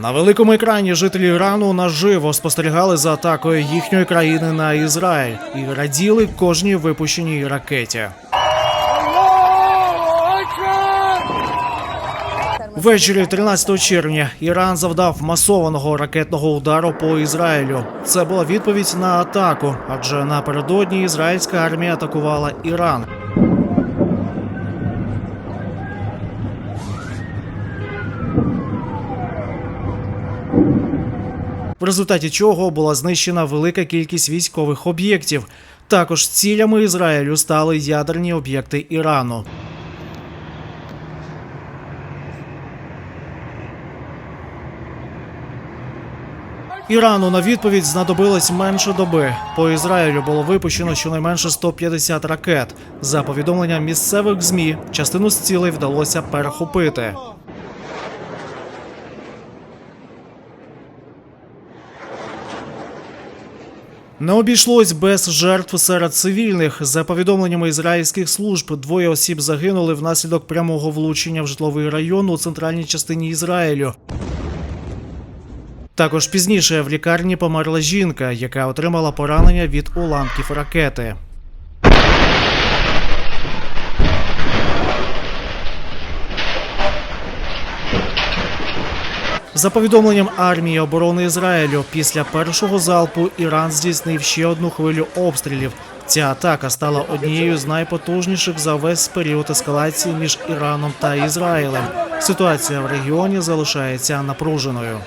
На великому екрані жителі Ірану наживо спостерігали за атакою їхньої країни на Ізраїль і раділи кожній випущеній ракеті. Ввечері 13 червня Іран завдав масованого ракетного удару по Ізраїлю. Це була відповідь на атаку, адже напередодні ізраїльська армія атакувала Іран. В результаті чого була знищена велика кількість військових об'єктів. Також цілями Ізраїлю стали ядерні об'єкти Ірану. Ірану на відповідь знадобилось менше доби. По Ізраїлю було випущено щонайменше 150 ракет. За повідомленням місцевих змі, частину з цілей вдалося перехопити. Не обійшлось без жертв серед цивільних. За повідомленнями ізраїльських служб, двоє осіб загинули внаслідок прямого влучення в житловий район у центральній частині Ізраїлю. Також пізніше в лікарні померла жінка, яка отримала поранення від уламків ракети. За повідомленням армії оборони Ізраїлю, після першого залпу Іран здійснив ще одну хвилю обстрілів. Ця атака стала однією з найпотужніших за весь період ескалації між Іраном та Ізраїлем. Ситуація в регіоні залишається напруженою.